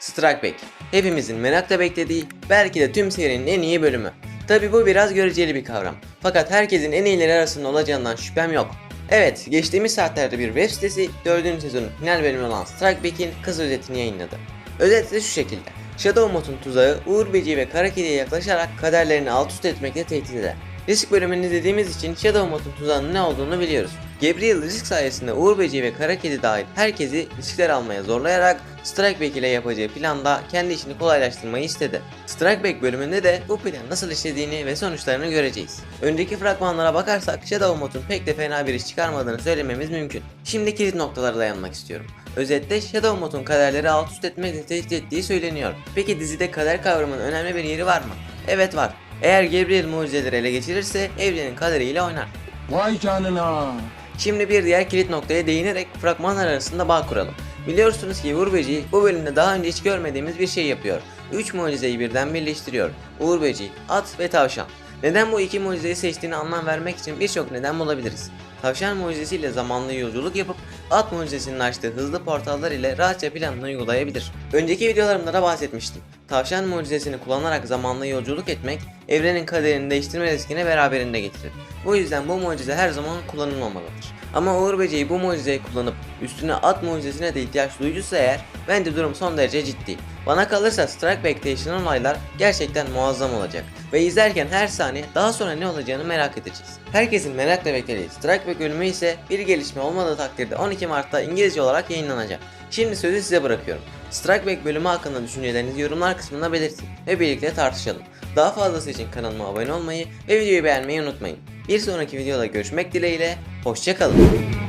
Strike Back. Hepimizin merakla beklediği, belki de tüm serinin en iyi bölümü. Tabi bu biraz göreceli bir kavram. Fakat herkesin en iyileri arasında olacağından şüphem yok. Evet, geçtiğimiz saatlerde bir web sitesi 4. sezonun final bölümü olan Strike Back'in kısa özetini yayınladı. Özet ise şu şekilde. Shadow Mode'un tuzağı Uğur Beci ve Kara Kedi'ye yaklaşarak kaderlerini alt üst etmekle tehdit eder. Risk bölümünü izlediğimiz için Shadow Mode'un tuzağının ne olduğunu biliyoruz. Gabriel risk sayesinde Uğur Beci ve Kara Kedi dahil herkesi riskler almaya zorlayarak Strike Back ile yapacağı planda kendi işini kolaylaştırmayı istedi. Strike Back bölümünde de bu plan nasıl işlediğini ve sonuçlarını göreceğiz. Önceki fragmanlara bakarsak Shadow Mode'un pek de fena bir iş çıkarmadığını söylememiz mümkün. Şimdi kilit noktalara dayanmak istiyorum. Özetle Shadow Mode'un kaderleri alt üst etmekle tehdit ettiği söyleniyor. Peki dizide kader kavramının önemli bir yeri var mı? Evet var. Eğer Gabriel mucizeleri ele geçirirse evrenin kaderiyle oynar. Vay canına. Şimdi bir diğer kilit noktaya değinerek fragmanlar arasında bağ kuralım. Biliyorsunuz ki Uğur Böceği bu bölümde daha önce hiç görmediğimiz bir şey yapıyor. 3 mucizeyi birden birleştiriyor. Uğur Böceği, at ve tavşan. Neden bu iki mucizeyi seçtiğini anlam vermek için birçok neden bulabiliriz. Tavşan mucizesiyle zamanlı yolculuk yapıp at mucizesinin açtığı hızlı portallar ile rahatça planını uygulayabilir. Önceki videolarımda da bahsetmiştim. Tavşan mucizesini kullanarak zamanlı yolculuk etmek, evrenin kaderini değiştirme riskini beraberinde getirir. Bu yüzden bu mucize her zaman kullanılmamalıdır. Ama Uğur Böceği bu mucizeyi kullanıp üstüne at mucizesine de ihtiyaç duyduysa eğer bence durum son derece ciddi. Bana kalırsa Strike Back'te yaşanan olaylar gerçekten muazzam olacak. Ve izlerken her saniye daha sonra ne olacağını merak edeceğiz. Herkesin merakla beklediği Strike Back bölümü ise bir gelişme olmadığı takdirde 12 Mart'ta İngilizce olarak yayınlanacak. Şimdi sözü size bırakıyorum. Strike Back bölümü hakkında düşüncelerinizi yorumlar kısmına belirtin ve birlikte tartışalım. Daha fazlası için kanalıma abone olmayı ve videoyu beğenmeyi unutmayın. Bir sonraki videoda görüşmek dileğiyle, hoşçakalın.